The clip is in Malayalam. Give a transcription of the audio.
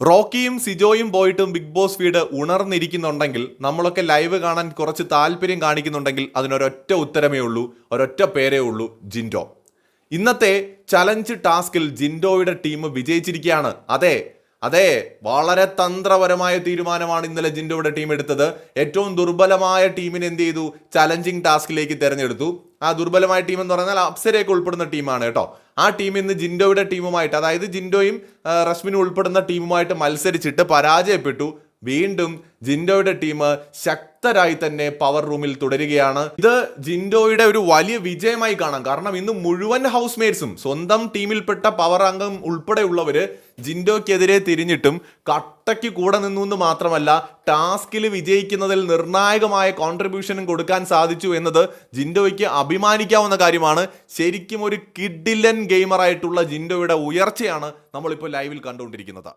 റോക്കിയും സിജോയും പോയിട്ടും ബിഗ് ബോസ് വീട് ഉണർന്നിരിക്കുന്നുണ്ടെങ്കിൽ നമ്മളൊക്കെ ലൈവ് കാണാൻ കുറച്ച് താല്പര്യം കാണിക്കുന്നുണ്ടെങ്കിൽ അതിനൊരൊറ്റ ഉത്തരമേ ഉള്ളൂ ഒരൊറ്റ പേരേ ഉള്ളൂ ജിൻഡോ. ഇന്നത്തെ ചലഞ്ച് ടാസ്കിൽ ജിൻഡോയുടെ ടീം വിജയിച്ചിരിക്കുകയാണ്. അതെ അതെ വളരെ തന്ത്രപരമായ തീരുമാനമാണ് ഇന്നലെ ജിൻഡോയുടെ ടീം എടുത്തത്. ഏറ്റവും ദുർബലമായ ടീമിനെ എന്ത് ചെയ്തു? ചലഞ്ചിങ് ടാസ്കിലേക്ക് തിരഞ്ഞെടുത്തു. ആ ദുർബലമായ ടീം എന്ന് പറഞ്ഞാൽ അപ്സരയൊക്കെ ഉൾപ്പെടുന്ന ടീമാണ് കേട്ടോ. ആ ടീം ഇന്ന് ജിൻഡോയുടെ ടീമുമായിട്ട് അതായത് ജിൻഡോയും റസ്മിനും ഉൾപ്പെടുന്ന ടീമുമായിട്ട് മത്സരിച്ചിട്ട് പരാജയപ്പെട്ടു. വീണ്ടും ജിൻഡോയുടെ ടീം ശക്തരായി തന്നെ പവർ റൂമിൽ തുടരുകയാണ്. ഇത് ജിൻഡോയുടെ ഒരു വലിയ വിജയമായി കാണാം. കാരണം ഇന്ന് മുഴുവൻ ഹൗസ് മേറ്റ്സും സ്വന്തം ടീമിൽപ്പെട്ട പവർ അംഗം ഉൾപ്പെടെയുള്ളവര് ജിൻഡോയ്ക്കെതിരെ തിരിഞ്ഞിട്ടും കട്ടയ്ക്ക് കൂടെ നിന്നു എന്ന് മാത്രമല്ല ടാസ്കിൽ വിജയിക്കുന്നതിൽ നിർണായകമായ കോൺട്രിബ്യൂഷനും കൊടുക്കാൻ സാധിച്ചു എന്നത് ജിൻഡോയ്ക്ക് അഭിമാനിക്കാവുന്ന കാര്യമാണ്. ശരിക്കും ഒരു കിഡിലൻ ഗെയിമറായിട്ടുള്ള ജിൻഡോയുടെ ഉയർച്ചയാണ് നമ്മളിപ്പോൾ ലൈവിൽ കണ്ടുകൊണ്ടിരിക്കുന്നത്.